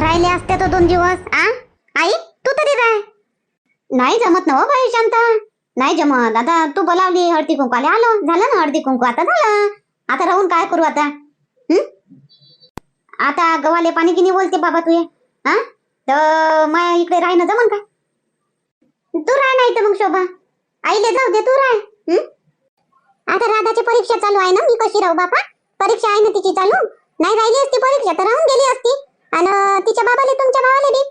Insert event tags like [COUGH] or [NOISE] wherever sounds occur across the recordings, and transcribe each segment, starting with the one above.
राहिले असते तो दोन दिवस आ? आई तू तरी राह. नाही जमत ना हो बाई शांता. नाही जमत. आता तू बोलावली हळदी कुंकवाले. आलो. झालं ना हळदी कुंकू? आता झालं. आता राहून काय करू आता? हम्म आता गव्हाले पाणी किनी बोलते बाबा तू हा तर मग इकडे राह ना जमन का? तू राह नाही तर मग शोभा. आईले जाऊ दे तू राह. हम्म आता राधाची परीक्षा चालू आहे ना? मी कशी राहू बापा? परीक्षा आहे ना तिची चालू? नाही राहिली असती परीक्षा तर राहून गेली असती. आणि तिच्या बाबाले तुमच्या भावाले बी?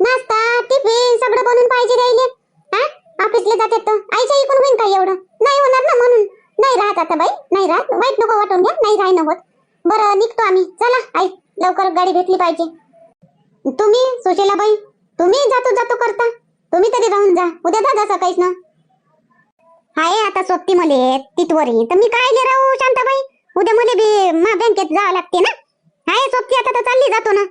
नाश्ता टिफिन सगळं बनवून पाहिजे द्यायले हा? ऑफिसला जाते तर. आईच्या इकडून होईन काय एवढं? नाही होणार ना म्हणून. नाही राहत आता बाई नाही राहत. वाईट नको वाटून घ्या नाही राही होत. बरं निघतो आम्ही. चला आई लवकर गाडी भेटली पाहिजे. तुम्ही सुशेला बाई तुम्ही जातो जातो करता. तुम्ही तरी राहून जा. उद्या जा जा सकाळीच ना. हाय आता सोबती मले तिथवरी तर मी काय राहू शांताबाई? उद्या मले बी मा बँकेत जावं लागते ना. हाय सोबती आता तर चालली जातो ना.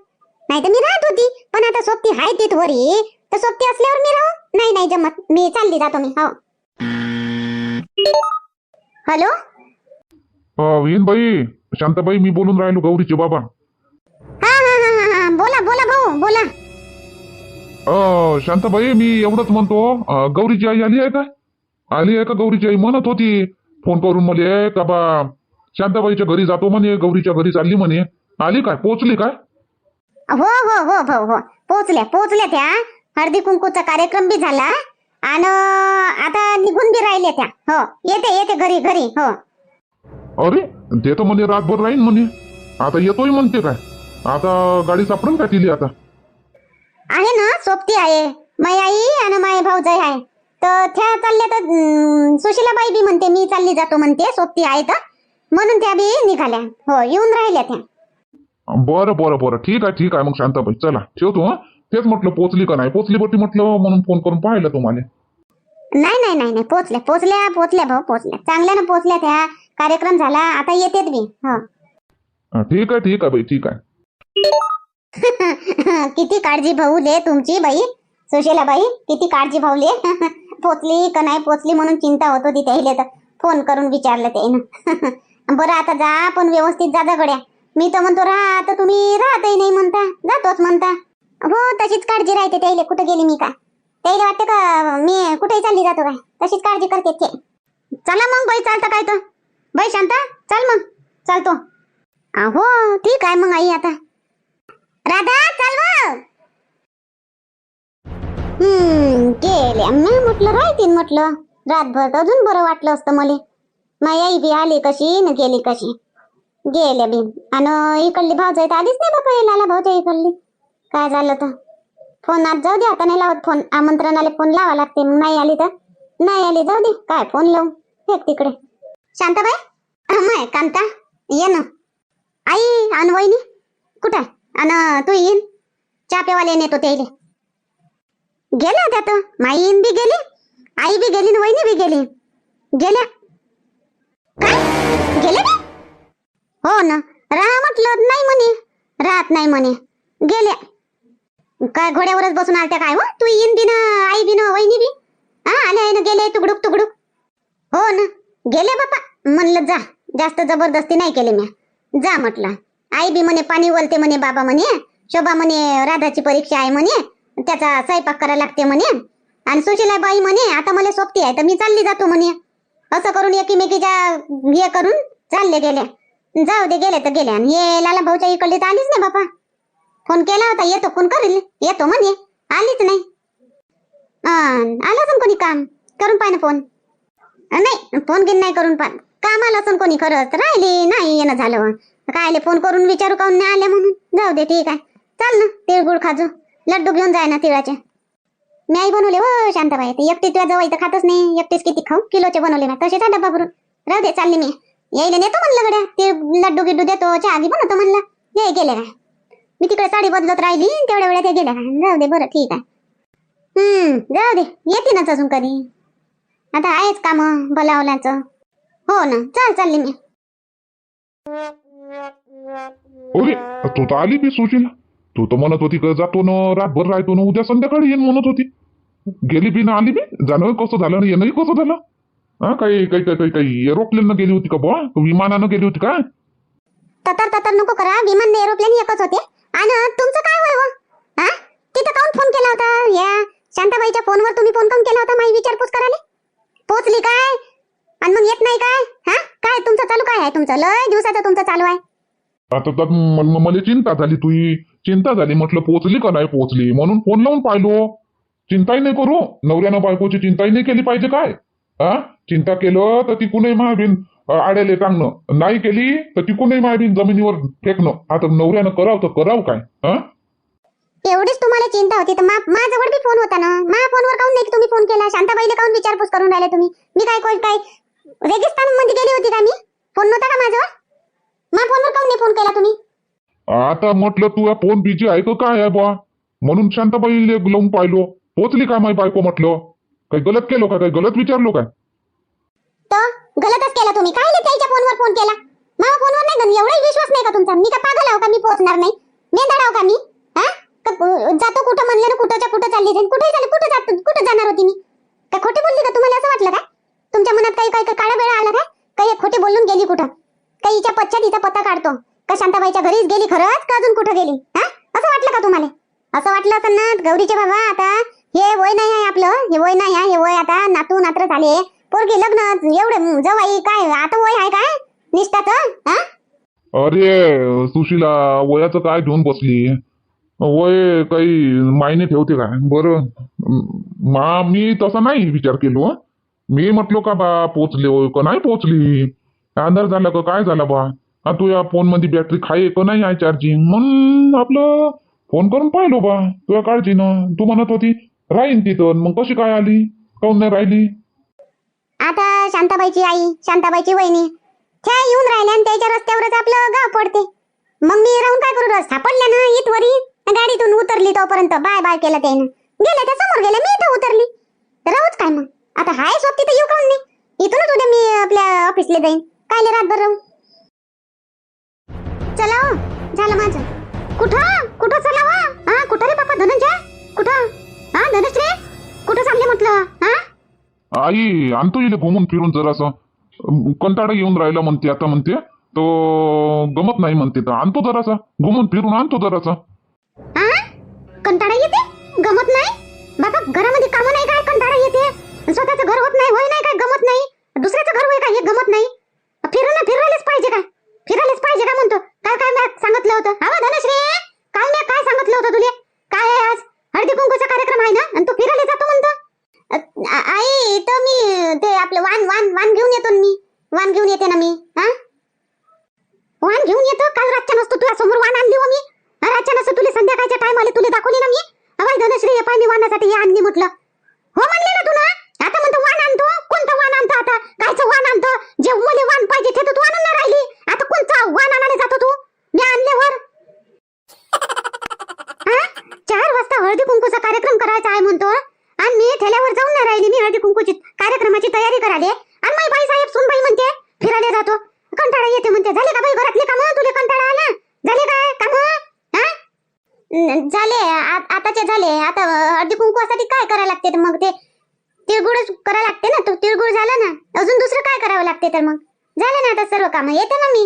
नाही तर मी राहत होती पण आता सोबती हाय तिथवरी तर सोबती असल्यावर मी राहू? नाही नाही जमत. मी चालली जातो मी हो. हॅलो? येईन बाई शांताबाई मी बोलून राहिलो गौरीचे बाबा. हा हा हा हा हा. बोला बोला भाऊ बोला. अ, शांताबाई मी एवढंच म्हणतो. अ, गौरीची आई आली आहे का? आली आहे का गौरीची आई? म्हणत होती. फोन करून मले का बा शांताबाईच्या घरी जातो म्हणे गौरीच्या घरी चालली म्हणे. आली काय? पोचली काय? हो हो हो भाऊ हो. पोचल्या पोचल्या त्या. हळदी कुंकूचा कार्यक्रम बी झाला. आणि आता निघून बी राहिले त्या. हो येते येते घरी घरी हो. अरे ते तर म्हणे रातभर राहीन म्हणे. आता येतोय म्हणते काय? आता गाडी सापडेल का तिली आता? आहे ना सोबती आहे. माई आई आणि माय भाऊजाई आहे. तर त्या चालल्या तर सुशीलाबाई बी म्हणते मी चालली जातो म्हणते सोबती आहे तर. म्हणून त्या बी निघाल्या. हो येऊन राहिल्या त्या. बरं बरं बरं. ठीक आहे ठीक आहे. मग शांताबाई चला. ठेवतो हा? तेच म्हटलं पोचली का नाही? पोचली बटी म्हटलं म्हणून फोन करून पाहिलं तुम्हाला. नाही नाही नाही नाही. पोचल्या पोचल्या पोचल्या भाऊ पोचल्या. चांगल्यानं पोचल्या त्या. कार्यक्रम झाला. आता येतेत बी. हो. हा, ठीक आहे ठीक आहे बाई ठीक आहे. [LAUGHS] किती काळजी भाऊ ले तुमची बाई. सुशीला बाई किती काळजी भाऊ ले. [LAUGHS] पोचली का नाही? पोचली म्हणून चिंता होत होती त्याहिले तर. फोन करून विचारलं त्यानं [LAUGHS] बरं आता जा पण व्यवस्थित जा जा गड्या मी तर म्हणतो राहा तर तुम्ही राहतही नाही म्हणता जातोच म्हणता. हो तशीच काळजी राहते त्याहिले कुठे गेली मी का? त्याला वाटते का मी कुठेही चालली जातो काय तशीच काळजी करते ते. चला मग बाई चालतं काय तर. बाई शांता चल मग चालतो. हो ठीक आहे मग आई आता. राधा चालव हम्म गेल्या मी म्हटलं राहतीन म्हटलं. रातभर तर अजून बरं वाटलं असतं मला. माई आई बी आली कशी न गेली कशी. गेल्या बी. आणि इकडली भाऊजाई तर आलीच नाही बाबा हे लाला भाऊजाई इकडली. काय झालं तर? फोन आज जाऊ दे आता नाही लावत फोन. आमंत्रणाला फोन लावा लागते. मग नाही आली तर? नाही आली जाऊ दे. काय फोन लावू? फेक तिकडे. शांताबाई? माय कांता. ये ना. आई आणि वहिनी. कुठं अन आणि तू येईन? चहा नेतो त्याले गेल्या त्या तर? माई येईन बी गेली आई बी गेली वहिनी बी गेली. गेल्या. काय? गेले हो ना. राहा म्हटलं नाही म्हणे. राहत नाही म्हणे. गेल्या. काय घोड्यावरच बसून आलत्या काय हो? तू येईन बिन आई बी वहिनी बी. हा आले आहे ना गेले तुगडूक तुगडूक. हो ना. गेले बापा. म्हणलं जा. जास्त जबरदस्ती नाही केली मी. जा म्हटलं. आई बी म्हणे पाणी वलते म्हणे बाबा म्हणे. शोभा म्हणे राधाची परीक्षा आहे म्हणे. त्याचा स्वयंपाक करायला लागते म्हणे. आणि सुशीला बाई म्हणे आता मला सोबती आहे तर मी चालली जातो म्हणे. असं करून एकीमेकीच्या हे करून चालले गेले. जाऊ दे गेले तर गेले. आणि ये लाला भाऊच्या इकडली तर आलीच नाही बापा. फोन केला होता येतो फोन करेल? येतो म्हणे. आलीच नाही. आला असून कोणी काम? करून पाय ना फोन. नाही फोन घेऊन नाही करून पाय. आलं असून कोणी खरंच. राहिली नाही येणं झालं. काय फोन करून विचारू काऊन नाही आले म्हणून. जाऊ दे ठीक आहे. चाल ना तिळगुळ खाजू. लड्डू घेऊन जाय ना तिळाचे. मी आई बनवले हो शांताबाई. ते एकटी तुझ्या जवळ इथं खातच नाही. एकटीच किती खाऊ? किलोचे बनवले ना तसेच डब्बा भरून राहू दे चालली मी. यायला नेतो म्हणलं गड्या. ते लड्डू गिड्डू देतो चहा बी बनवतो म्हणलं. ये गेले काय? मी तिकडे साडी बदलत राहिली तेवढ्या वेळा ते गेल्या काय? जाऊ दे बरं ठीक आहे. हम्म जाऊ दे. येतीनच अजून कधी. आता आहेच काम बोलावल्याचं. हो ना चल चालली मी अरे तू तर आली बी सुशील. तू तर म्हणत होती का जातो ना रातभर राहतो ना उद्या संध्याकाळी येईन म्हणत होती. गेली बी ना आली बी? जाणं कसं झालं आणि येणंही कसं झालं? हा काही काही काही काही काही. गेली होती का बुवा? विमानानं गेली होती का? ततर ततर नको करा. विमान आणि एरोप्लेन एकच होते. आणि तुमचं काय वळव हो? हा? तिथं काऊन फोन केला होता? या शांताबाईच्या फोनवर तुम्ही फोन काऊन केला होता? माही विचारपूस करायला? पोहोचली काय? आणि मग येत नाही काय? हा? काय तुमचं चालू काय आहे तुमचं? लय दिवसाचं तुमचं चालू आहे. आता तर म- म- मला चिंता झाली तुझी चिंता झाली. म्हटलं पोचली का नाही पोहोचली म्हणून फोन लावून पाहिलो. चिंताही नाही करू. नवऱ्यानं बायकोची चिंताही नाही केली पाहिजे काय? हा? चिंता केलं तर ती कुणीही महाबीन आड्याले टांगणं नाही केली तर ती कुणीही महाबीन जमिनीवर फेकणं. आता नवऱ्यानं करावं तर करावं काय? हा? एवढीच तुम्हाला चिंता होती. तर मा माझ्यावर बी फोन होता ना? माझ्या फोनवर काऊन नाही तुम्ही फोन केला? शांताबाईला काऊन विचारपूस करून राहिले तुम्ही? मी काय कोण काय? रेगिस्तानमध्ये गेली होती का मी? फोन नव्हता का माझ्यावर? माझ्या फोनवर काऊन नाही फोन केला तुम्ही? आता म्हटलं तू फोन बिजी आहे का काय आहे बा म्हणून शांताबाई लावून पाहिलो. पोचली का माई बायको म्हटलं? काही गलत केलो का? काही गलत विचारलो का? तर गलतच केलं तुम्ही. काय नाही त्याच्या फोनवर फोन केला? माझ्या फोनवर नाही का एवढाही विश्वास नाही का तुमचा? मी का पागल आहो का? मी पोहोचणार नाही. मेंदड आहो का मी? हा? का कु- जातो कुठं म्हणलं ना कुठंच्या कुठं चालली जाईल कुठे चालली कुठं जात कुठं जाणार होती मी? काय खोटे बोलली का तुम्हाला? असं वाटलं का? तुमच्या मनात काही काही काळा वेळा आला का? काही खोटे बोलून गेली कुठं? काही हिच्या पश्चात हिचा पत्ता काढतो. का शांताबाईच्या घरीच गेली खरंच का अजून कुठं गेली? हा? असं वाटलं का तुम्हाला? असं वाटलं असं ना गौरीचे बाबा आता हे वय नाही आहे आपलं हे वय नाही आहे हे वय आता नातू नात्र झाले. पोरगी लग्न एवढे जवाई काय आता वय आहे काय? निष्ठाच अरे सुशीला वयाचं काय घेऊन बसली? वय काही मायने ठेवते काय बरं. मा मी तसा नाही विचार केलो मी म्हटलो का बा पोचले होय का नाही पोचली? अंधार झाला का काय झाला बा? हा तू या फोनमध्ये बॅटरी खाय का नाही आहे चार्जिंग म्हणून आपलं फोन करून पाहिलो बा तुझ्या काळजीनं. तू म्हणत होती राहीन तिथं मग कशी काय आली? काऊन नाही राहिली? आता शांताबाईची आई शांताबाईची वहिनी त्या येऊन राहिल्या आणि त्याच्या रस्त्यावरच आपलं गाव पडते. मग मी राहून काय करू? रस्ता ना इथवरी. गाडीतून उतरली तोपर्यंत. बाय बाय केलं त्यानं. गेले त्या समोर गेले मी इथं उतरली. राहूच काय मग? आता हाय सोबती तर येऊ काऊन नाही? इथूनच उद्या मी आपल्या ऑफिसला जाईन. कायले रातभर राहू? चला हो, झालं माझं. कुठं? कुठं चला हो? हा कुठं रे बापा? धनंजय? आई आणतो इथे घुमून फिरून जरासं. कंटाळा येऊन राहिला म्हणते आता म्हणते. तो गमत नाही म्हणते तर आणतो जरासा. घुमून फिरून आणतो जरासा. कंटाळा येते? गमत नाही? बाबा घरामध्ये काम नाही काय? कंटाळा येते. स्वतःचं घर होत नाही होय नाही काय? गमत नाही. दुसऱ्याचं घर होय काय? हे गमत नाही. फिरणं फिरायलाच पाहिजे काय? फिरायलाच पाहिजे काय म्हणतो? काय काय मॅ सांगितलं होतं? हा धनश्री काल मॅ काय सांगितलं होतं तुले? काय आहे आज? हळदी कुंकूचा कार्यक्रम आहे ना? आणि तू फिरायला जातो म्हणतो? आई तर मी ते आपलं वान वान वान घेऊन येतो ना मी. वान घेऊन येते ना मी हा? वाण घेऊन येतो? काल रातच्या नसतो तुला समोर वाण आणली हो मी? रातच्या नसतो तुला संध्याकाळच्या टायमाला तुला दाखवली ना मी? अवाय धनश्री हे पाय मी वानासाठी हे आणली म्हटलं. हो म्हणले ना तुला ना आता म्हणतो वाण आणतो कोणतं वाण आणतो आता कायचं वाण आणतो जे मला वाण पाहिजे ते तर तू आणून नाही राहिली आता कोणतं वाण आणायला जातो तू मी आणल्यावर हा? चार वाजता हळदी कुंकूचा कार्यक्रम करायचा आहे म्हणतो आणि मी ठेल्यावर जाऊन नाही राहिली मी हळदी कुंकूची कार्यक्रमाची तयारी करायला आणि माझी बाई साहेब सुनबाई म्हणते फिरायला जातो कंटाळा येते म्हणते झाले का बाई घरातले काम तुले कंटाळा आला झाले काय काम झाले आ- आताचे झाले आता हळदी कुंकवासाठी काय करायला लागते तर मग ते तिळगुळच करायला लागते ना तो तिळगुळ झाला ना अजून दुसरं काय करावं लागते तर मग? झालं ना आता सर्व काम? येते ना मी.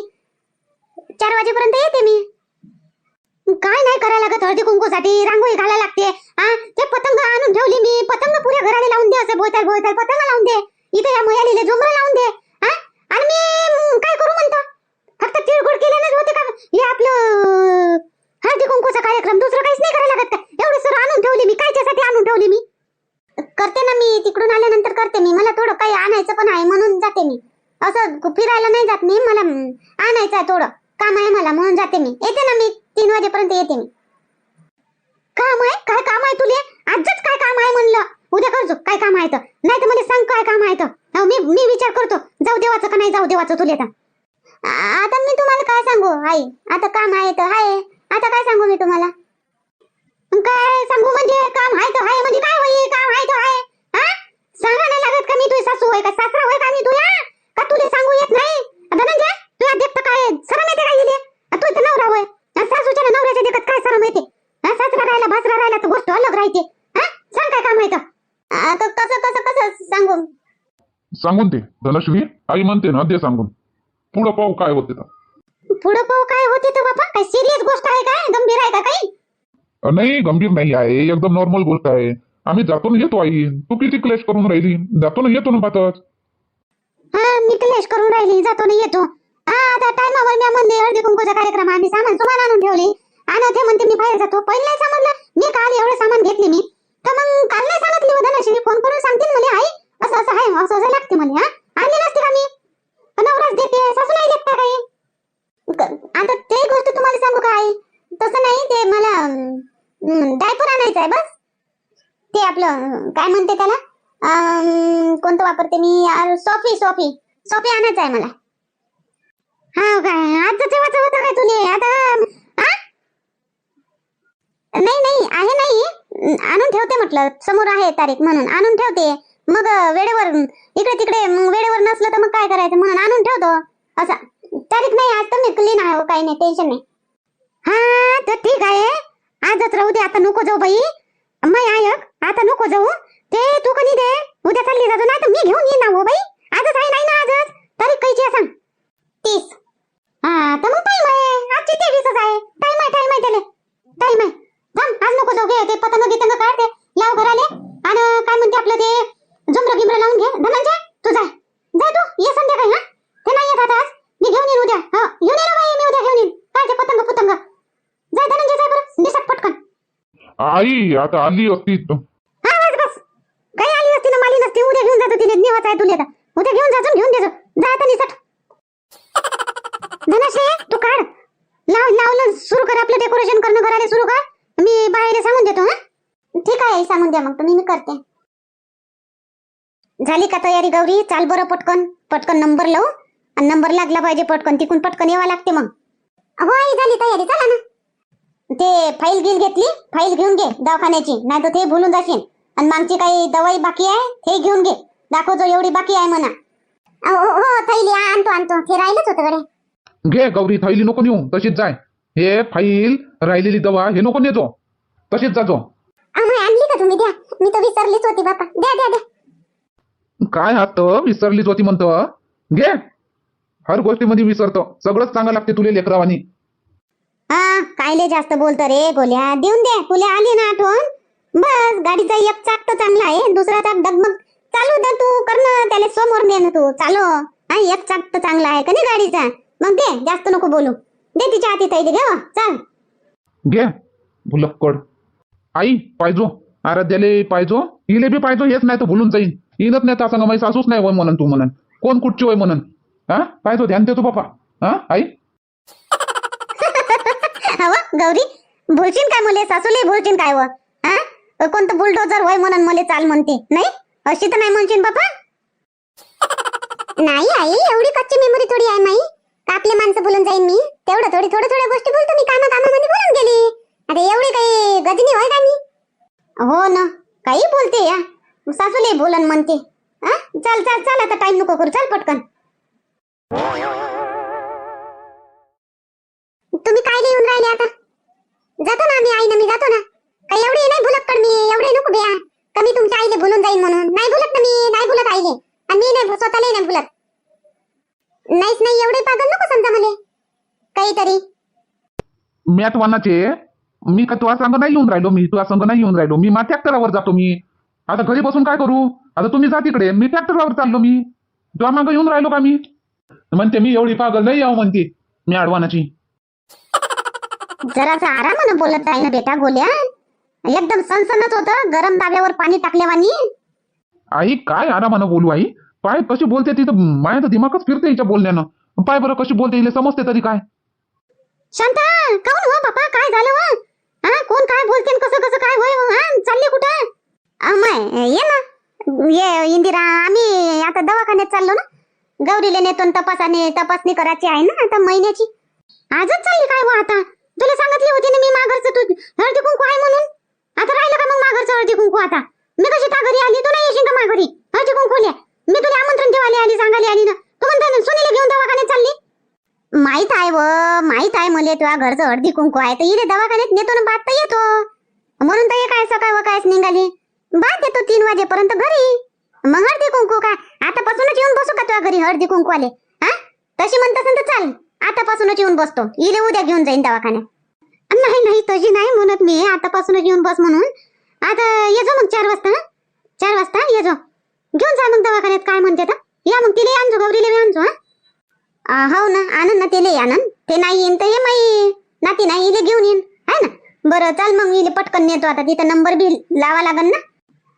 चार वाजेपर्यंत येते मी. काय नाही करायला लागत? हळदी कुंकूसाठी रांगोळी घालायला लागते. हा ते पतंग आणून ठेवली मी. पतंग पुऱ्या घराला लावून दे असं बोलताल बोलताल पतंग लावून दे. इथे या मुयालीले झुमर लावून दे. हा आणि मी काय करू म्हणतो? फक्त तिळगुळ केल्यानेच होते का? हे आपलं हळदी कुंकूचा कार्यक्रम दुसरं काहीच नाही करायला लागत का? एवढं सर आणून ठेवली मी. कायच्यासाठी आणून ठेवली मी? करते ना मी. तिकडून आल्यानंतर करते मी. मला थोडं काही आणायचं पण आहे म्हणून जाते मी. असं फिरायला नाही जात मी मला आणायचं आहे थोडं. काम आहे मला म्हणून जाते मी. येते ना मी तीन वाजेपर्यंत येते मी. काम आहे? काय काम आहे तुले? आजच काय काम आहे म्हणलं. उद्या करतो काय काम आहे तर. नाही तर मला सांग काय काम आहे तर. मी मी विचार करतो. जाऊ देवाचं का नाही जाऊ देवाचं तुले तर. आता मी तुम्हाला काय सांगू आई? आता काम आहे तर आहे. आता काय सांगू मी तुम्हाला? काय सांगू म्हणजे काम आहे तर आहे म्हणजे काय होई काम आहे तर आहे. हा सांगा नाही लागत का मी तुझी सासू होय का सासरा होय का मी तुला? का तुला सांगू येत नाही? धनंजय तुला देखत काय? सरम येते काय तू इथं नवरा होय. सासूच्या नवऱ्याच्या देखत काय सरम येते सासरा राहिला भासरा राहिला तर गोष्ट अलग राहते. हा सांग काय काम आहे तर आता कसं कसं कसं सांगू सांगून दे धनश्री. आई म्हणते ना दे सांगून. पुढं पाहू काय होते तर. पुढं पाहू काय होते तर बाबा काय सिरियस गोष्ट आहे काय? गंभीर आहे का काही? नाही गंभीर नाही आहे. एकदम नॉर्मल गोष्ट आहे. आम्ही जातो ना येतो आई. तू किती क्लेश करून राहिली? जातो ना येतो ना पातच हा मी क्लेश करून राहिली जातो ना येतो. हा आता टायमावर मी म्हणले हळदी कुंकूचा कार्यक्रम आम्ही सामान सुमान आणून ठेवले. आणि ते म्हणते मी बाहेर जातो. पहिले नाही समजलं मी काल एवढं सामान घेतले मी. तर मग काल नाही सांगितली होतं ना फोन करून सांगतील मला आई असं असं आहे असं असं लागते मला हा? आणली नसते का मी? नवराच देते सासू नाही देत का काही? आता ते गोष्ट तुम्हाला सांगू का आई? तसं नाही ते मला डायपर आणायचं आहे बस. ते आपलं काय म्हणते त्याला? कोणतं वापरते मी? यार सॉफी सॉफी सॉफी आणायचं आहे मला. हा काय आज तेव्हाच होतं काय तुले? आता नाही नाही आहे नाही. आणून ठेवते म्हटलं. समोर आहे तारीख म्हणून. आणून ठेवते. मग वेळेवर इकडे तिकडे मग वेळेवर नसलं तर मग काय करायचं? म्हणून आणून ठेवतो. असं तारीख नाही आज तर मी क्लीन आहे हो, काही नाही टेन्शन नाही. हा तर ठीक आहे. आजच राहू दे आता नको जाऊ बाई. मै आयक आता नको जाऊ. ते तू कधी दे? उद्या चालली जातो ना तर मी घेऊन येईन ना हो बाई. आजच आहे नाही ना आजच? तारीख कैची आहे सांग. तीस. हा तर मग टाइम आहे. आजची तेवीसच आहे. टाइम आहे टाइम आहे त्याला. टाइम आहे. थांब आज नको जाऊ घे ते पतंग गितंग काढते. लाव घराले. आणि काय म्हणते आपलं ते? झुमरं गिमरं लावून घे. धनंजय तू जाय जाय तू. ये संध्याकाळी हा. ते नाही येत आता आज. मी घेऊन येईन उद्या. हो. हा. घेऊन येणार बाई मी उद्या घेऊन येईन. काय ते पतंग पुतंग. जाय धनंजय जाय बरं. दिसत पटकन. आई आता आली असती तर. हा बस बस काही आली असती ना माली नसती उद्या घेऊन काय तुला आता. उद्या घेऊन जातो घेऊन देतो जा. आता निसट. धनश्री तू काढ. लाव लावलं सुरू कर आपलं डेकोरेशन करणं घराला सुरू कर. मी बाहेर सांगून देतो हा? ठीक आहे सांगून द्या मग तुम्ही मी करते. झाली का तयारी गौरी? चाल बरं पटकन. पटकन नंबर लावू. आणि नंबर लागला पाहिजे पटकन. तिकून पटकन यावं लागते मग. हो आई झाली तयारी. चला ना. ते फाईल गिल घेतली. फाईल घेऊन घे दवाखान्याची. नाही तर ते भुलून जाशील. आणि मागची काही दवाई बाकी आहे ते घेऊन घे. दाखवतो एवढी बाकी आहे म्हणा. अहो, हो हो, थैली आ, आणतो आणतो. ते राहिलंच होतं कडे घे गौरी थैली नको नेऊ. तशीच जाय. हे फाईल राहिलेली दवा हे नको नेतो तशीच जातो आम्ही आणली का तुम्ही? द्या. मी तर विसरलीच होती बापा. द्या द्या द्या. काय हात विसरलीच होती म्हणतो? घे. हर गोष्टीमध्ये विसरतो. सगळंच चांगलं लागते तुले लेकरावानी. हा कायले जास्त बोलतो रे गोल्या. देऊन दे. तुला आली ना आठवण. बस गाडीचा एक चाक तर चांगला आहे. दुसरा चाक डगमग चालू दे तू कर ना त्याला समोर दे ना तू. चालू. हा एक चाक तर चांगला आहे का नाही गाडीचा? मग दे जास्त नको बोलू. दे तिच्या हाती थैली घे हो, चाल. घे भुलक्कड आई पाहिजो आराध्याले पाहिजो इले बी पाहिजो हेच नाही तर भुलून जाईन. येणच नाही तर माझी सासूच नाही वय म्हणन तू म्हणन. कोण कुठची वय म्हणन? हा? पाहिजो ध्यान देतो बापा हा आई? [LAUGHS] हव गौरी भुलशीन काय मले? सासूले भुलशीन काय व? हा? कोणतं बुलडोजर होय म्हणून मले चाल म्हणते. नाही? अशी तर नाही म्हणशील बाबा नाही आई एवढी कच्ची मेमरी थोडी आहे माई. का आपले माणसं बोलून जाईन मी? तेवढं थोडी थोड्या थोड्या गोष्टी बोलतो मी. कामा कामामध्ये बोलून गेली. अरे एवढी काही गजनी होय का मी? हो ना काही बोलते या. सासूले बोलन म्हणते. हा? चाल चाल चाल आता टाइम नको करू. चाल पटकन. तुम्ही काय येऊन राहिले आता? जातो ना आम्ही ना मी जातो ना. काही एवढे नाही बोलत पण मी. एवढे नको बिया का मी तुमच्या आईले बोलून जाईन म्हणून. नाही बोलत ना मी नाही बोलत आईले. आणि मी नाही स्वतःला नाही बोलत. नाहीच नाही एवढे पागल नको समजा मला. काहीतरी. मॅट वानाचे मी का तुझ्या संग नाही येऊन राहिलो? मी तुझ्या संग नाही येऊन राहिलो. मी मा ट्रॅक्टरावर जातो मी. आता घरी बसून काय करू? आता तुम्ही जा तिकडे. मी ट्रॅक्टरवर चाललो मी. तुझ्या मागं येऊन राहिलो का मी? म्हणते मी एवढी पागल नाही यावं म्हणते मी आडवानाची जरासा आरामानं बोलत आहे ना बेटा गोल्या. एकदम सनसनच होतं. गरम ताव्यावर पाणी टाकल्यावानी. आई काय आरामानं बोलू आई? पाय कशी बोलते ती तर माझ्या तर दिमागच फिरते हिच्या बोलण्यानं. पाय बरं कशी बोलते हिला समजते तरी काय? शांता काऊन हो बापा? काय झालं हो? हा कोण काय बोलते न कसं कसं काय होय हो? हा चालले कुठं? अमाय ये ना. ये इंदिरा आम्ही आता दवाखान्यात चाललो ना. गौरीला नेतो न तपासाने तपासणी करायची आहे ना आता महिन्याची. आजच चालली काय हो आता? तुला सांगितली होती ना मी माघरचं तू हळदी कुंकू आहे म्हणून. आता राहिलं का मग माघारचं हळदी कुंकू आता? मी कशी का घरी आली? तू नाही येशील का माघरी? हळदी कुंकूल्या मी तुला आमंत्रण देवाले आली सांगायला आली ना. तू म्हणता ना सोनीला घेऊन दवाखान्यात चालली? माहीत आहे व माहीत आहे मले तुझ्या घरचं हळदी कुंकू आहे. तर इथे दवाखान्यात नेतो ना बात तर येतो. म्हणून तर एक काय सकाळ व कायच निघाली? बात येतो तीन वाजेपर्यंत घरी. मग हळदी कुंकू काय? आतापासूनच येऊन बसू का तुझ्या घरी हळदी कुंकू आले हा? तशी म्हणत असेल तर चाल. आतापासूनच येऊन बसतो. इले उद्या घेऊन जाईन दवाखान्यात. नाही नाही तशी नाही म्हणत मी. आतापासूनच येऊन बस म्हणून. आता ये जो मग चार वाजता ना चार वाजता? ये जो. घेऊन जा मग दवाखान्यात. काय म्हणते तर? या मग तिला आणजो गौरीला आणजो हा? हो ना आनंद ना तिला आनंद ते नाही येईन तर ये माई. नाती नाही इले घेऊन येईन. है ना? बरं चाल मग इले पटकन नेतो आता. तिथं नंबर बी लावा लागन ना?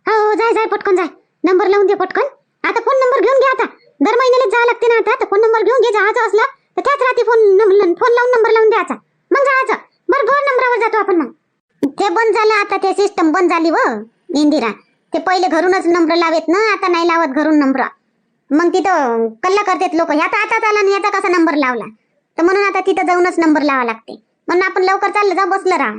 हो, हो जाय जाय पटकन जाय. नंबर लावून दे पटकन. आता फोन नंबर घेऊन घे आता. दर महिन्याला जावं लागते ना आता. फोन नंबर घेऊन घे जायचं असलं तर त्याच रात्री फोन फोन लावून नंबर लावून द्यायचा मग जायचं बरोबर नंबरावर जातो आपण मग. ते बंद झालं आता ते सिस्टम बंद झाली व इंदिरा. ते पहिले घरूनच नंबर लावेत ना आता नाही लावत घरून नंबर. मग तिथं कल्ला करतात लोक ह्याचा आताच आला आणि याचा कसा नंबर लावला? तर म्हणून आता तिथं जाऊनच नंबर लावा लागते. म्हणून आपण लवकर चाललं जा बसलं राहा.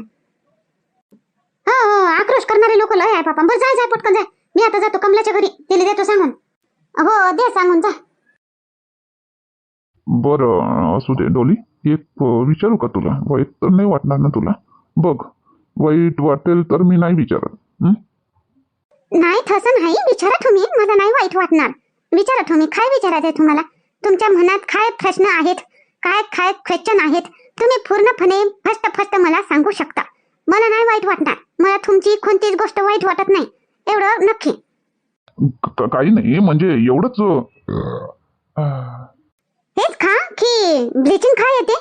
हो हो आक्रोश करणारे लोक लय आहे पापा बरं जाय जाय पटकन जाय मी आता जातो कमलाच्या घरी. तिला देतो सांगून. हो दे सांगून जा. बरं असू दे डोली. एक विचारू का तुला? वाईट तर नाही वाटणार ना तुला? बघ वाईट वाटेल तर मी नाही विचारत? नाही तसं नाही. विचारा तुम्ही. मला नाही वाईट वाटणार. विचारा तुम्ही. काय विचारायचं आहे तुम्हाला? तुमच्या मनात काय प्रश्न आहेत? काय काय क्वेश्चन आहेत? तुम्ही पूर्णपणे फस्ट फस्ट मला सांगू शकता. मला नाही वाईट वाटणार. मला तुमची कोणतीच गोष्ट वाईट वाटत नाही. एवढं नक्की. क- क- काही नाही. म्हणजे एवढंच हेच खा की ब्लिचिंग खा येते?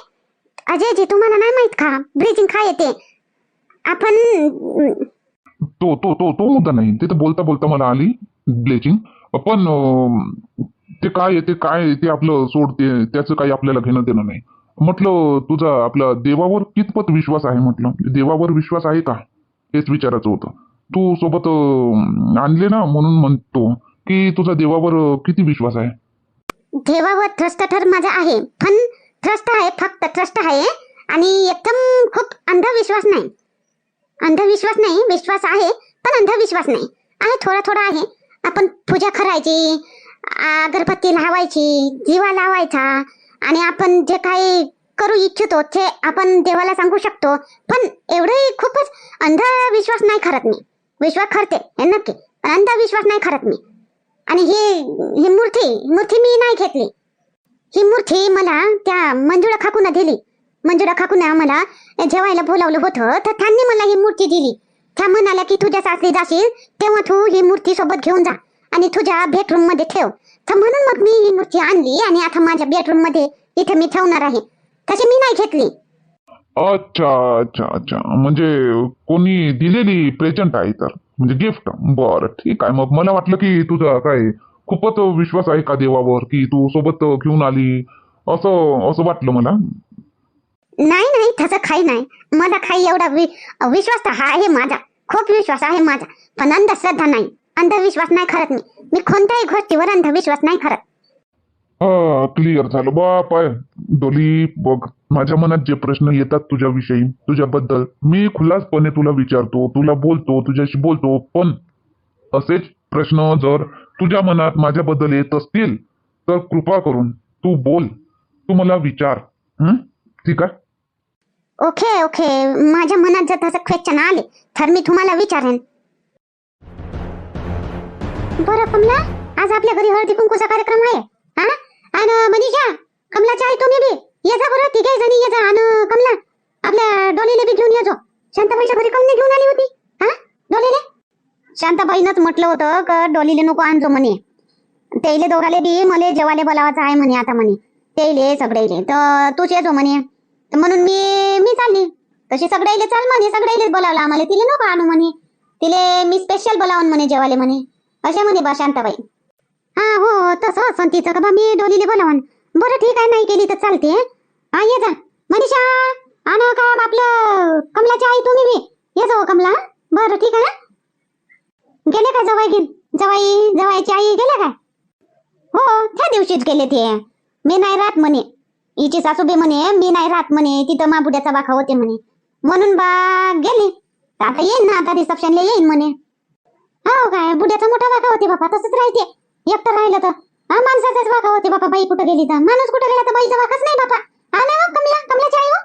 अजयजी तुम्हाला नाही माहीत का? ब्लिचिंग खा येते. आपण तो तो तो तो मुद्दा नाही. ते तर बोलता बोलता मला आली ब्लेचिंग. पण ते काय येते काय ते आपलं सोडते त्याचं काही आपल्याला घेणं देणं नाही. म्हटलं तुझा आपला देवावर कितपत विश्वास आहे म्हटलं? देवावर विश्वास आहे का? हेच विचारायचं होतं. तू सोबत आणले ना म्हणून म्हणतो की तुझा देवावर किती विश्वास आहे? देवावर थ्रस्त ठर माझा आहे. पण थ्रस्त आहे फक्त थ्रस्त आहे आणि एकदम खूप अंधविश्वास नाही. अंधविश्वास नाही विश्वास आहे पण अंधविश्वास नाही. आहे थोडा थोडा आहे. आपण पूजा करायची अगरबत्ती लावायची दिवा लावायचा आणि आपण जे काही करू इच्छितो ते आपण देवाला सांगू शकतो. पण एवढंही खूपच अंधविश्वास नाही करत मी. विश्वास करते हे नक्की. पण अंधविश्वास नाही करत मी. आणि ही ही मूर्ती मूर्ती मी नाही घेतली. ही मूर्ती मला त्या मंजुळा खाकून दिली. मंजुळा खाकून मला जेवायला बोलावलं होतं तर त्यांनी मला ही मूर्ती दिली. त्या म्हणाल्या की तुझ्या सासरी जाशील तेव्हा तू ही मूर्ती सोबत घेऊन जा आणि तुझ्या बेडरूममध्ये ठेव. तर म्हणून मग मी ही मूर्ती आणली आणि आता माझ्या बेडरूममध्ये इथे मी ठेवणार आहे. तशी मी नाही घेतली. अच्छा अच्छा अच्छा. म्हणजे कोणी दिलेली प्रेझेंट आहे तर? म्हणजे गिफ्ट बरं ठीक आहे. मग मला वाटलं की तुझा काय खूपच विश्वास आहे का देवावर की तू सोबत घेऊन आली? असं असं वाटलं मला. नाही नाही तसं काही नाही. माझा काही एवढा वि विश्वास तर आहे माझा. खूप विश्वास आहे माझा. पण अंधश्रद्धा नाही. अंधविश्वास नाही करत मी मी कोणत्याही गोष्टीवर अंधविश्वास नाही खरत हा क्लिअर झालं. बाप आहे डोली बघ माझ्या मनात जे प्रश्न येतात तुझ्याविषयी तुझ्याबद्दल मी खुलासपणे तुला विचारतो तुला बोलतो तुझ्याशी बोलतो पण असेच प्रश्न जर तुझ्या मनात माझ्याबद्दल येत असतील तर कृपा करून तू बोल तू मला विचार. हं? ठीक आहे? Okay okay. माझ्या मनात जर तसं क्वेश्चन आले तर मी तुम्हाला विचारेन. बरं कमला आज आपल्या घरी हळदी कुंकूचा कार्यक्रम आहे हा? आणि मनीषा कमलाच्या आई तुम्ही बी. ये जा बरं तिघे जणी ये जा. आणि कमला आपल्या डोलीला बी घेऊन ये जो. शांताबाईच्या घरी कमने घेऊन आली होती. हा? डोलीले? शांताबाईनंच म्हटलं होतं का डोलीले नको आणजो म्हणे. तेले दोघाले बी मले जेवाले बोलावायचं आहे म्हणे आता म्हणे. तेले सगळेले. तर तूच येतो म्हणे. तर म्हणून मी मी चालली. तशी सगळ्याले चाल म्हणे सगळ्यालेच बोलावलं आम्हाला. तिले नको आणू म्हणे. तिले मी स्पेशल बोलावून म्हणे जेवाले म्हणे. असे म्हणे बा शांताबाई. हा हो, हो तसं असं. तिचं का बा मी डोलीले बोलावून. बरं ठीक आहे नाही केली तर चालते. हा ये जा. मनीषा आण का आपलं कमलाची आई तुम्ही बी? ये जाऊ हो, कमला. बरं ठीक आहे गेले का जवाई घेऊन? जवाई जवाईची आई गेल्या काय हो, हो त्या दिवशीच गेले ते. मी नाही राहत म्हणे. हिची सासूबी म्हणे मी नाही राहत म्हणे. तिथं माबुड्याचा वाखा होते म्हणे. म्हणून बा गेली. आता येईन ना आता रिसेप्शनला येईन म्हणे. हो काय बुड्याचा मोठा वाखा होते बापा तसंच राहते. एकटं राहिलं तर? हा माणसाचाच वाखा होते बापा बाई कुठं गेली तर? माणूस कुठं गेला तर बाईचा वाकच नाही बापा. हा हो, कमला कमलाची आई हो?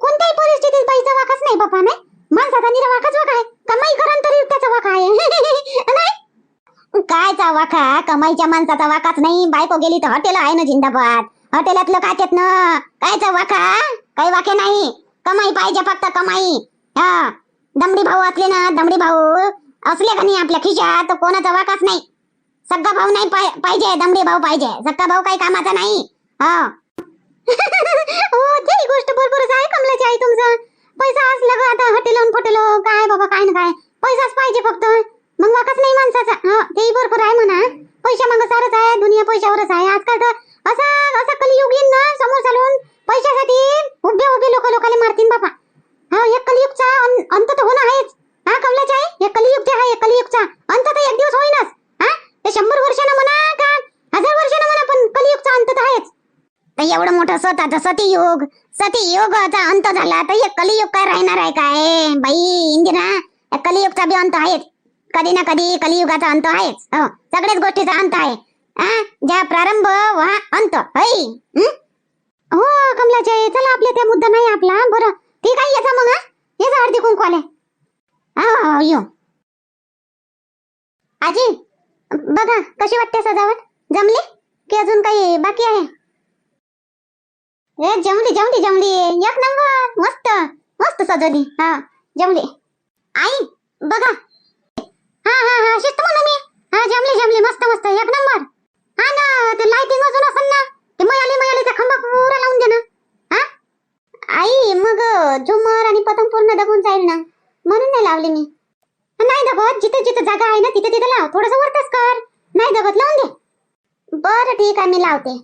कोणत्याही परिस्थितीत बाईचा वाकच नाही बापा नाही? माणसाचा निरा वाकच वाक आहे. कमाई करण तरी त्याचा वाक आहे. [LAUGHS] नाही? कायचा वाखा कमाईच्या माणसाचा वाकाच नाही. बायको गेली तर हॉटेल आहे ना जिंदाबाद. हॉटेलातलं काचेत ना? कायचा वाखा काही वाखे नाही. कमाई पाहिजे फक्त कमाई. हा. दमडी भाऊ असले ना दमडी भाऊ. असले का नाही आपल्या खिशात? कोणाचा वाकाच नाही. सगळा भाऊ नाही पाहिजे दमडे भाऊ पाहिजे. सगळा भाऊ काही कामाचा नाही. हा. [LAUGHS] हो ते गोष्ट बरोबरच आहे कमलाची आई तुमचं. पैसा असला का आता हॉटेल फटेल काय बाबा काय ना काय. पैसाच पाहिजे फक्त. मग वाकच नाही माणसाचा. हो तेही बरोबर आहे म्हणा. पैसा मग सारच आहे दुनिया पैशावरच आहे. आजकाल तर असा असा कलियुग येईन ना समोर चालून. पैशासाठी उभे उभे लोक लोकांना मारतील बाबा हा एक कलियुगचा अंत तर होणं आहेच. हा कमलाची आई हे कलियुग जे आहे कलियुगचा. अंत तर एक दिवस होईनच. ते शंभर वर्षानं म्हणा का हजार वर्षानं म्हणा पण कलियुगचा अंत तर आहेच. तर एवढं मोठं स्वतःचा सतीयुग सतीयुगाचा अंत झाला तर एक कलियुग काय राहणार आहे काय? बाई इंदिरा कलियुगचा बी अंत आहेच. कधी ना कधी कलियुगाचा अंत आहेच. हो सगळ्याच गोष्टीचा अंत आहे. हा ज्या प्रारंभ वा अंत. है? हो कमलाचे चला आपल्या त्या मुद्दा नाही आपला बरं. ठीक आहे याचा मग हे? येता हळदी कुंकू आले हा हो, हो, हो, यो. आजी बघा कशी वाटते सजावट? जमली? की अजून काही बाकी आहे? ए जमली जमली जमली. एक नंबर. मस्त. मस्त सजवली. हा जमली. आई बघा. हा हा हा शिस्त म्हणू मी. हा जमली जमली. मस्त मस्त. एक नंबर. हा ना ते लाइटिंग अजून असेल ना? ते मयाली मयालीचा खंबा पुरा लावून दे ना. हा? आई मग झुमर आणि पतंग पूर्ण दबून जाईल ना? म्हणून नाही लावली मी. नाही दबत जिथे जिथे जागा आहे ना तिथे तिथे लाव. थोडस वरतच कर. नाही दबत लावून दे. बरं ठीक आहे मी लावते.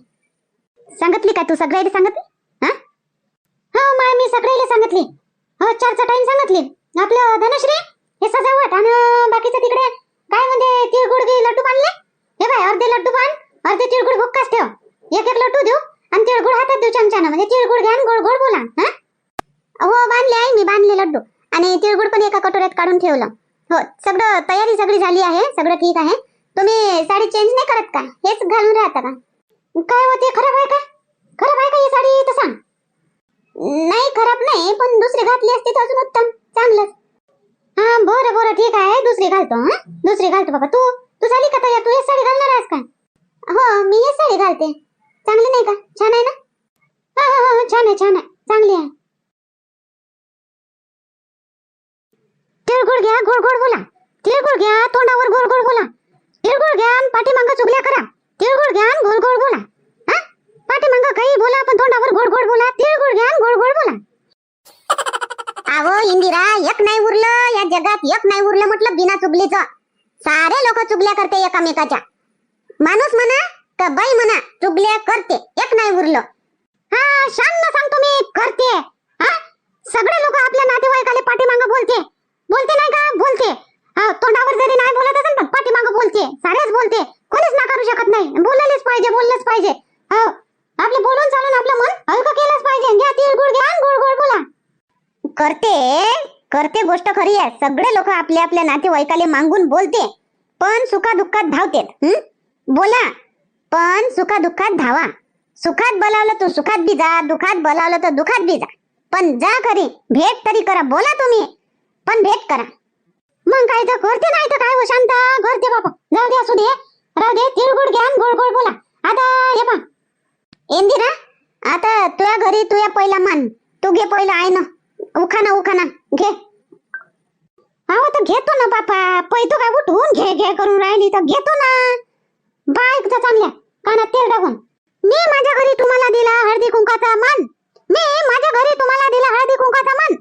सांगितली काय तू? सगळ्याला सांगितली? हा? हो, माय मी सगळ्याला सांगितली. हो चारचा टाइम सांगितली. आपलं धनश्री हे सजावट आणि बाकीचं तिकडे काय म्हणते तिळगुड घे लड्डू बांधले? हे बाय अर्धे लड्डू बांध अर्धे तिळगुड भुक्काच ठेव. एक एक लड्डू देऊ आणि तिळगुड हातात देऊ चमच्यानं. म्हणजे तिळगुड घ्या गोड गोड बोला हा? हो बांधले आहे मी बांधले लड्डू. आणि तिळगुड पण एका कटोऱ्यात काढून ठेवलं. हो, सगळं तयारी सगळी आहे, सगळं ठीक आहे. तुम्ही साडी चेंज नाही करत का? हेच घालून राहता का? खराब आहे का? खराब आहे का ही साडी तर सांग. नाही, खराब नाही, पण दुसरी घातली असती तर अजून उत्तम, चांगलंच. हा, बरं बरं, ठीक आहे, दुसरी घालतो, हा? दुसरी घालतो बाबा. तू तू झाली का तयार? तू हेच साडी आहेस का? हो, मी हेच साडी घालते. चांगली नाही का? छान आहे ना? हा हा हा, छान आहे छान आहे. चांगली आहे. तिळगुळ घ्या गोड गोड बोला. तिळगुळ घ्या तोंडावर गोड गोड बोला. तिळगुळ घ्या पाठीमाग पाठीमागं चुगल्या करा. तिळगुळ घ्या आणि गोड गोड बोला. हा? पाठीमागं काही बोला पण तोंडावर गोड गोड बोला. तिळगुळ घ्या आणि गोड गोड बोला. अहो इंदिरा एक नाही उरलं. या जगात एक नाही उरलं म्हटलं बिना चुगलीचं. सारे लोक चुगल्या करते एकामेकाच्या. माणूस म्हणा का बाई म्हणा चुगल्या करते. एक नाही उरलं. हा शान सांगतो मी. करते. हा? सगळे लोक आपल्या नातेवाईकाले पाठीमागं बोलते. बोलते नाही का? बोलते. हा, तोंडावर जरी नाही बोलत असेल पण पाठीमागं बोलते. सारेच बोलते. कोणीच नाकारू शकत नाही. बोलायलाच पाहिजे बोललंच पाहिजे. हो आपलं बोलून चालून आपलं मन हलकं केलंच पाहिजे. घ्या तिळगुळ घ्या गोड गोड बोला. करते करते गोष्ट खरी आहे. सगळे लोक आपल्या आपल्या नातेवाईकाले मागून बोलते. पण सुखा दुःखात धावते बोला. पण सुखा दुःखात धावा. सुखात बोलावलं तर सुखात बी जा दुखात बोलावलं तर दुखात बी जा. पण जा खरी भेट तरी करा. बोला तुम्ही. पण भेट करा. मग काय तर करते नाही तर काय हो शांत करते बाबा. जाऊ दे असू दे. राहू दे तिळगुळ घ्या आणि गोड गोड बोला. आता हे पा इंदिरा आता तुझ्या घरी तुझ्या पहिला मान. तू घे पहिला आहे ना उखाना उखाना घे. अहो तर घेतो ना बापा. पैतो काय उठून घे घे करून राहिली तर घेतो ना. बायक तर चांगल्या. कानात तेल टाकून. मी माझ्या घरी तुम्हाला दिला हळदी कुंकाचा मान. मी माझ्या घरी तुम्हाला दिला हळदी कुंकाचा मान.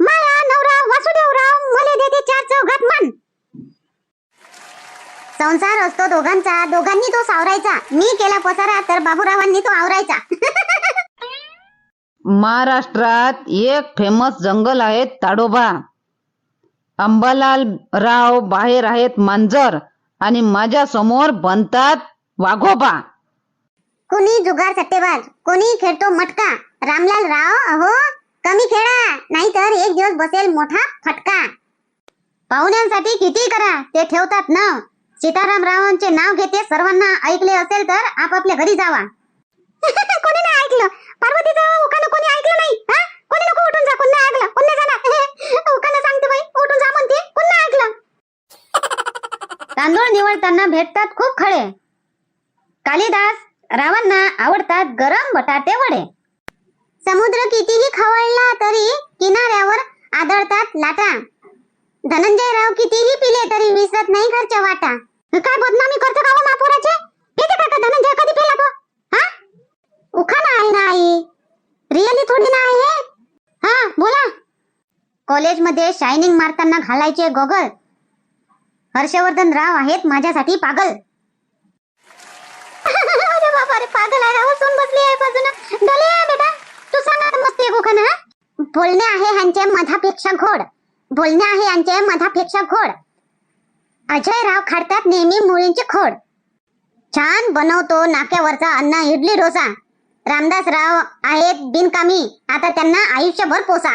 माया नवरा वासुदेवराव मला देते चार चौघात मान. संसार असतो दोघांचा दोघांनी तो सावरायचा. मी केला पसारा तर बाबूरावांनी तो आवरायचा. [LAUGHS] महाराष्ट्रात एक फेमस जंगल आहे ताडोबा. अंबालाल राव बाहेर आहेत मांजर आणि माझ्यासमोर बनतात वाघोबा. कोणी जुगार सट्टेबाज कोणी खेळतो मटका. रामलाल राव अहो कमी खेळा नाहीतर एक दिवस बसेल मोठा फटका. पाहुण्यांसाठी किती करा ते ठेवतात ना. सीताराम रावांचे नाव घेते सर्वांना ऐकले असेल तर आपापल्या घरी जावा. [LAUGHS] कोणी नाही ऐकलं? पार्वतीचं उखाणं कोणी ऐकलं नाही? हा? कोणी नको उठून जा कोणी ऐकलं? कोणी जाणार? [LAUGHS] उखाणं सांगते बाई उठून जा म्हणते कोणी ऐकलं? [LAUGHS] तांदूळ निवडताना भेटतात खूप खळे कालिदास रावांना आवडतात गरम बटाटे वडे. समुद्र कितीही खवळला तरी किनाऱ्यावर आदळतात लाटा. धनंजय राव कितीही पिले तरी विसरत नाही घरच्या वाटा. काय बदनामी करतो का हो महापुराचे का धनंजय कधी पिला तो? हा? उखाणा आहे ना आई. रिअली थोडी ना आहे? हा बोला. कॉलेजमध्ये शायनिंग मारताना घालायचे गोगल. हर्षवर्धन राव आहेत माझ्यासाठी पागल. [LAUGHS] अरे बाबा रे पागल आहे. राव सोन बसली आहे बाजूला डोले बेटा. तू सांग आता मस्त एक बोलणे आहे ह्यांचे मधापेक्षा घोड. बोलणे आहे यांचे मधापेक्षा घोड. अजय राव खाडतात नेहमी मुळींची खोड. छान बनवतो नाक्यावरचा अन्न इडली डोसा रामदास राव आहेत बिनकामी. आता त्यांना आयुष्यभर पोसा.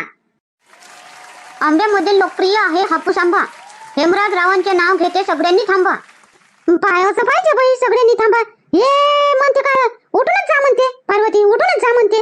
आंब्यामध्ये लोकप्रिय आहे हापूस आंबा. हेमराज रावांचे नाव घेते सगळ्यांनी थांबा. पाय पाहिजे बाई सगळ्यांनी थांबा. हे म्हणते काय उठूनच जा म्हणते. पार्वती उठूनच जा म्हणते.